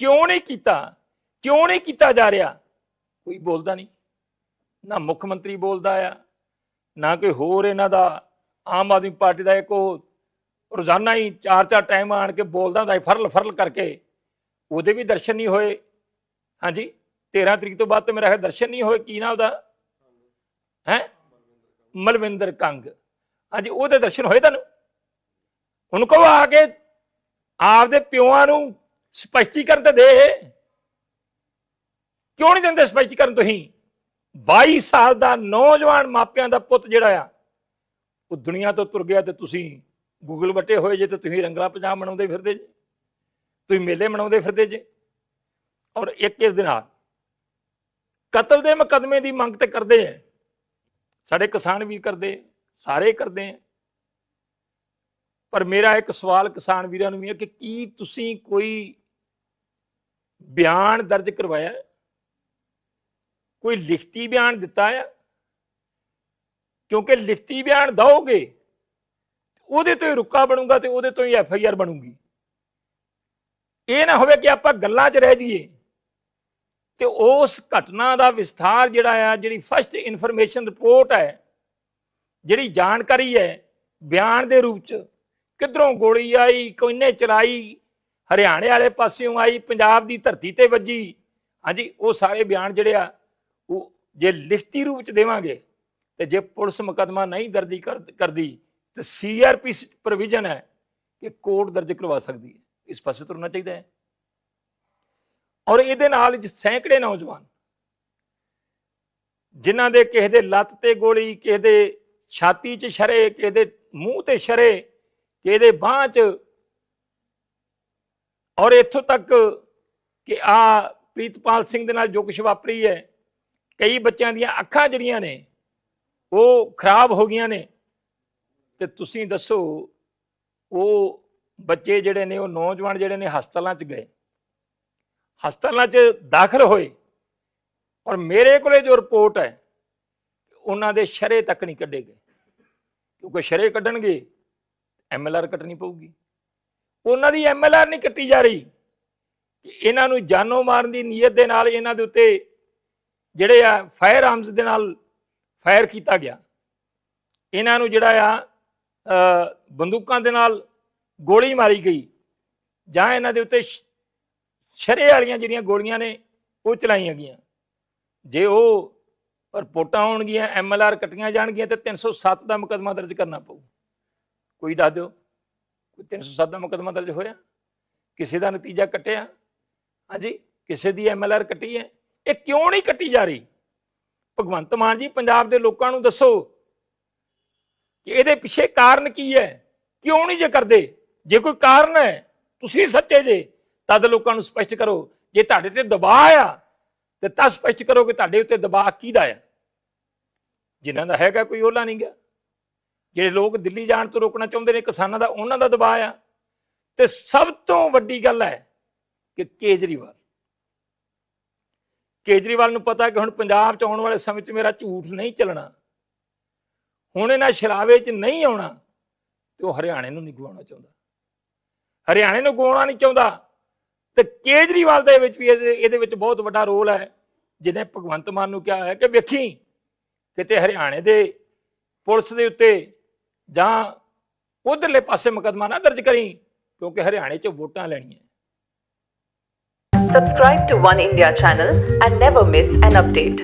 ਕਿਉਂ ਨਹੀਂ ਕੀਤਾ? ਕਿਉਂ ਨਹੀਂ ਕੀਤਾ ਜਾ ਰਿਹਾ? ਕੋਈ ਬੋਲਦਾ ਨਹੀਂ। ਨਾ ਮੁੱਖ ਮੰਤਰੀ ਬੋਲਦਾ ਆ, ਨਾ ਕੋਈ ਹੋਰ ਇਹਨਾਂ ਦਾ, ਆਮ ਆਦਮੀ ਪਾਰਟੀ ਦਾ ਇੱਕ ਉਹ ਰੋਜ਼ਾਨਾ ਹੀ ਚਾਰ ਚਾਰ ਟਾਈਮ ਆਣ ਕੇ ਬੋਲਦਾ ਹੁੰਦਾ ਫਰਲ ਫਰਲ ਕਰਕੇ। ਉਹਦੇ ਵੀ ਦਰਸ਼ਨ ਨਹੀਂ ਹੋਏ। ਹਾਂਜੀ 13 ਤਰੀਕ ਤੋਂ ਬਾਅਦ ਤੇ ਮੇਰਾ ਖਿਆਲ ਦਰਸ਼ਨ ਨਹੀਂ ਹੋਏ, ਕੀ ਨਾ ਉਹਦਾ? ਹੈ? ਮਲਵਿੰਦਰ ਕੰਗ। ਹਾਂਜੀ, ਉਹਦੇ ਦਰਸ਼ਨ ਹੋਏ ਤੁਹਾਨੂੰ? ਹੁਣ ਕਹੋ ਆ ਕੇ ਆਪਦੇ ਪਿਓਾਂ ਨੂੰ ਸਪਸ਼ਟੀਕਰਨ ਤੇ ਦੇ ਕਿਉਂ ਨਹੀਂ ਦਿੰਦੇ ਸਪਸ਼ਟੀਕਰਨ ਤੁਸੀਂ? 22 ਸਾਲ ਦਾ ਨੌਜਵਾਨ ਮਾਪਿਆਂ ਦਾ ਪੁੱਤ ਜਿਹੜਾ ਆ, ਉਹ ਦੁਨੀਆ ਤੋਂ ਤੁਰ ਗਿਆ ਤੇ ਤੁਸੀਂ ਗੂਗਲ ਵੱਟੇ ਹੋਏ ਜੇ ਤੇ ਤੁਸੀਂ ਰੰਗਲਾ ਪੰਜਾਬ ਮਨਾਉਂਦੇ ਫਿਰਦੇ ਜੇ, ਤੁਸੀਂ ਮੇਲੇ ਮਨਾਉਂਦੇ ਫਿਰਦੇ ਜੇ। ਔਰ ਇੱਕ ਇਸ ਦੇ ਨਾਲ ਕਤਲ ਦੇ ਮੁਕੱਦਮੇ ਦੀ ਮੰਗ ਤੇ ਕਰਦੇ ਆ। ਸਾਡੇ ਕਿਸਾਨ ਵੀਰ ਕਰਦੇ ਸਾਰੇ ਕਰਦੇ ਆ। ਪਰ ਮੇਰਾ ਇੱਕ ਸਵਾਲ ਕਿਸਾਨ ਵੀਰਾਂ ਨੂੰ ਵੀ ਹੈ ਕਿ ਕੀ ਤੁਸੀਂ ਕੋਈ ਬਿਆਨ ਦਰਜ ਕਰਵਾਇਆ ਕੋਈ ਲਿਖਤੀ ਬਿਆਨ ਦਿੱਤਾ ਆ ਕਿਉਂਕਿ ਲਿਖਤੀ ਬਿਆਨ ਦਓਗੇ, ਉਹਦੇ ਤੋਂ ਹੀ ਰੁਕਾ ਬਣੂਗਾ ਤੇ ਉਹਦੇ ਤੋਂ ਹੀ ਐਫ ਆਈ ਆਰ ਬਣੂਗੀ। ਇਹ ਨਾ ਹੋਵੇ ਕਿ ਆਪਾਂ ਗੱਲਾਂ 'ਚ ਰਹਿ ਜਾਈਏ ਤੇ ਉਸ ਘਟਨਾ ਦਾ ਵਿਸਥਾਰ ਜਿਹੜਾ ਆ, ਜਿਹੜੀ ਫਸਟ ਇਨਫੋਰਮੇਸ਼ਨ ਰਿਪੋਰਟ ਹੈ, ਜਿਹੜੀ ਜਾਣਕਾਰੀ ਹੈ ਬਿਆਨ ਦੇ ਰੂਪ 'ਚ, ਕਿੱਧਰੋਂ ਗੋਲੀ ਆਈ ਕੋਈਨੇ ਚਲਾਈ ਹਰਿਆਣੇ ਵਾਲੇ ਪਾਸਿਓਂ ਆਈ, ਪੰਜਾਬ ਦੀ ਧਰਤੀ ਤੇ ਵੱਜੀ। ਹਾਂਜੀ, ਉਹ ਸਾਰੇ ਬਿਆਨ ਜਿਹੜੇ ਆ, ਉਹ ਜੇ ਲਿਖਤੀ ਰੂਪ 'ਚ ਦੇਵਾਂਗੇ ਤੇ ਜੇ ਪੁਲਿਸ ਮੁਕਦਮਾ ਨਹੀਂ ਦਰਜੀ ਕਰ- ਕਰਦੀ, ਤੇ ਸੀਆਰਪੀ ਪ੍ਰੋਵੀਜ਼ਨ ਹੈ ਕਿ ਕੋਰਟ ਦਰਜ ਕਰਵਾ ਸਕਦੀ ਹੈ। ਇਸ ਪਾਸੇ ਤੁਰਨਾ ਚਾਹੀਦਾ ਹੈ। ਔਰ ਇਹਦੇ ਨਾਲ ਸੈਂਕੜੇ ਨੌਜਵਾਨ, ਜਿਨ੍ਹਾਂ ਦੇ ਕਿਸੇ ਦੇ ਲੱਤ ਤੇ ਗੋਲੀ, ਕਿਸੇ ਦੇ ਛਾਤੀ 'ਚ ਸ਼ਰੇ, ਕਿਸੇ ਦੇ ਮੂੰਹ ਤੇ ਸ਼ਰੇ, ਕਿਸੇ ਦੇ ਬਾਹ 'ਚ ਔਰ ਇੱਥੋਂ ਤੱਕ ਕਿ ਆ ਪ੍ਰੀਤਪਾਲ ਸਿੰਘ ਦੇ ਨਾਲ ਜੋ ਕੁਛ ਵਾਪਰੀ ਹੈ, ਕਈ ਬੱਚਿਆਂ ਦੀਆਂ ਅੱਖਾਂ ਜਿਹੜੀਆਂ ਨੇ, ਉਹ ਖਰਾਬ ਹੋ ਗਈਆਂ ਨੇ। ਤੇ ਤੁਸੀਂ ਦੱਸੋ, ਉਹ ਬੱਚੇ ਜਿਹੜੇ ਨੇ, ਉਹ ਨੌਜਵਾਨ ਜਿਹੜੇ ਨੇ ਹਸਪਤਾਲਾਂ 'ਚ ਗਏ। ਹਸਪਤਾਲਾਂ 'ਚ ਦਾਖਲ ਹੋਏ। ਔਰ ਮੇਰੇ ਕੋਲੇ ਜੋ ਰਿਪੋਰਟ ਹੈ, ਉਹਨਾਂ ਦੇ ਸ਼ਰੇ ਤੱਕ ਨਹੀਂ ਕੱਢੇ ਗਏ। ਕਿਉਂਕਿ ਸ਼ਰੇ ਕੱਢਣਗੇ ਐਮਐਲਆਰ ਕੱਟਣੀ ਪਊਗੀ। ਉਹਨਾਂ ਦੀ ਐਮਐਲਆਰ ਨਹੀਂ ਕੱਟੀ ਜਾ ਰਹੀ। ਕਿ ਇਹਨਾਂ ਨੂੰ ਜਾਨੋਂ ਮਾਰਨ ਦੀ ਨੀਅਤ ਦੇ ਨਾਲ ਇਹਨਾਂ ਦੇ ਉੱਤੇ ਜਿਹੜੇ ਆ ਫਾਇਰ ਆਰਮਸ ਦੇ ਨਾਲ ਫਾਇਰ ਕੀਤਾ ਗਿਆ। ਇਹਨਾਂ ਨੂੰ ਜਿਹੜਾ ਆ ਬੰਦੂਕਾਂ ਦੇ ਨਾਲ ਗੋਲੀ ਮਾਰੀ ਗਈ। ਜਾਂ ਇਹਨਾਂ ਦੇ ਉੱਤੇ ਸ਼ਰੇ ਵਾਲੀਆਂ ਜਿਹੜੀਆਂ ਗੋਲੀਆਂ ਨੇ, ਉਹ ਚਲਾਈਆਂ ਗਈਆਂ। ਜੇ ਉਹ ਰਿਪੋਰਟਾਂ ਆਉਣਗੀਆਂ ਐਮਐਲਆਰ ਕੱਟੀਆਂ ਜਾਣਗੀਆਂ, ਤੇ 307 ਦਾ ਮੁਕੱਦਮਾ ਦਰਜ ਕਰਨਾ ਪਊ। ਕੋਈ ਦੱਸ ਦਿਓ। ਕੋਈ 307 ਦਾ ਮੁਕੱਦਮਾ ਦਰਜ ਹੋਇਆ? ਕਿਸੇ ਦਾ ਨਤੀਜਾ ਕੱਟਿਆ? ਹਾਂਜੀ, ਕਿਸੇ ਦੀ ਐਮਐਲਆਰ ਕੱਟੀ ਹੈ? ਇਹ ਕਿਉਂ ਨਹੀਂ ਕੱਟੀ ਜਾ ਰਹੀ? ਭਗਵੰਤ ਮਾਨ ਜੀ, ਪੰਜਾਬ ਦੇ ਲੋਕਾਂ ਨੂੰ ਦੱਸੋ ਕਿ ਇਹਦੇ ਪਿੱਛੇ ਕਾਰਨ ਕੀ ਹੈ? ਕਿਉਂ ਨਹੀਂ ਜੇ ਕਰਦੇ? ਜੇ ਕੋਈ ਕਾਰਨ ਹੈ, ਤੁਸੀਂ ਸੱਚੇ ਜੇ, ਤਦ ਲੋਕਾਂ ਨੂੰ ਸਪਸ਼ਟ ਕਰੋ। ਜੇ ਤੁਹਾਡੇ ਤੇ ਦਬਾਅ ਆ, ਤੇ ਤਾਂ ਸਪਸ਼ਟ ਕਰੋ ਕਿ ਤੁਹਾਡੇ ਉੱਤੇ ਦਬਾਅ ਕਿਹਦਾ ਆ। ਜਿਨ੍ਹਾਂ ਦਾ ਹੈਗਾ ਕੋਈ ਉਹਲਾ ਨਹੀਂ ਗਿਆ ਜਿਹੜੇ ਲੋਕ ਦਿੱਲੀ ਜਾਣ ਤੋਂ ਰੋਕਣਾ ਚਾਹੁੰਦੇ ਨੇ ਕਿਸਾਨਾਂ ਦਾ, ਉਹਨਾਂ ਦਾ ਦਬਾਅ ਆ। ਤੇ ਸਭ ਤੋਂ ਵੱਡੀ ਗੱਲ ਹੈ ਕਿ ਕੇਜਰੀਵਾਲ। ਕੇਜਰੀਵਾਲ ਨੂੰ ਪਤਾ ਕਿ ਹੁਣ ਪੰਜਾਬ 'ਚ ਆਉਣ ਵਾਲੇ ਸਮੇਂ 'ਚ ਮੇਰਾ ਝੂਠ ਨਹੀਂ ਚੱਲਣਾ। ਹੁਣ ਇਹਨਾਂ ਸ਼ਰਾਵੇ 'ਚ ਨਹੀਂ ਆਉਣਾ ਤੇ ਉਹ ਹਰਿਆਣੇ ਨੂੰ ਨਹੀਂ ਗਵਾਉਣਾ ਚਾਹੁੰਦਾ। ਹਰਿਆਣੇ ਨੂੰ ਗਵਾਉਣਾ ਨਹੀਂ ਚਾਹੁੰਦਾ ਤੇ ਕੇਜਰੀਵਾਲ ਦੇ ਵਿੱਚ ਵੀ ਇਹਦੇ ਇਹਦੇ ਵਿੱਚ ਬਹੁਤ ਵੱਡਾ ਰੋਲ ਹੈ। ਜਿਹਨੇ ਭਗਵੰਤ ਮਾਨ ਨੂੰ ਕਿਹਾ ਹੈ ਕਿ ਵੇਖੀ ਕਿਤੇ ਹਰਿਆਣੇ ਦੇ ਪੁਲਿਸ ਦੇ ਉੱਤੇ ਜਾਂ ਉਧਰਲੇ ਪਾਸੇ ਮੁਕੱਦਮਾ ਨਾ ਦਰਜ ਕਰੀ ਕਿਉਂਕਿ ਹਰਿਆਣੇ 'ਚ ਵੋਟਾਂ ਲੈਣੀਆਂ Subscribe to One India channel and never miss an update.